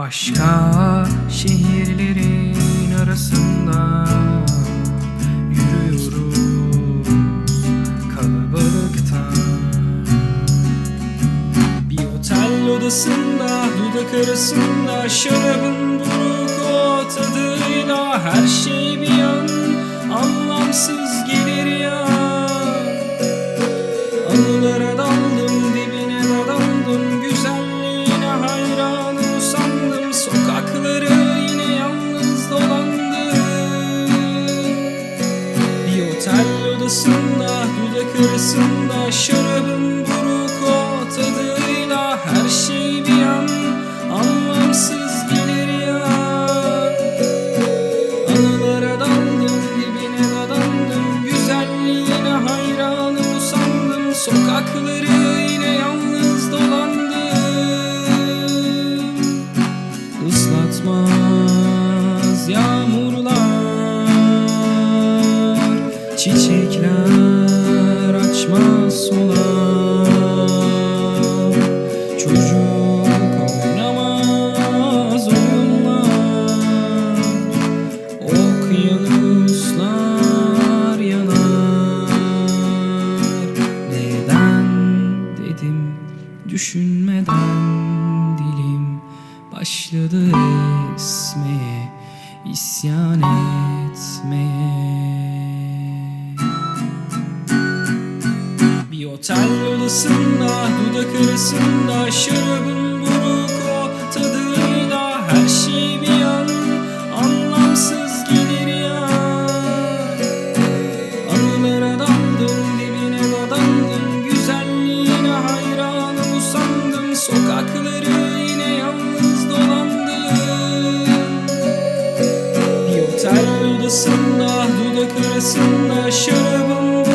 Başka şehirlerin arasında yürüyoruz kalabalıkta Bir otel odasında dudak arasında şarabın buruk o tadıyla her şey otel odasında dudak arasında Şarabın buruk o tadıyla Her şey bir an anlamsız gelir ya. Anılara daldım dibine dadandım Güzelliğine hayranım usandım Sokakları Çiçekler açmaz sular. Çocuk oynamaz oyunlar. Okyanuslar yanar. Neden dedim düşünmeden dilim Başladı esmeye isyan etmeye otel odasında dudak arasında şarabın buruk o tadıyla her şey bir an anlamsız gelir ya. Anılara daldım dibine dadandım güzelliğine hayranım usandım sokakları yine yalnız dolandım bir otel odasında dudak arasında şarabın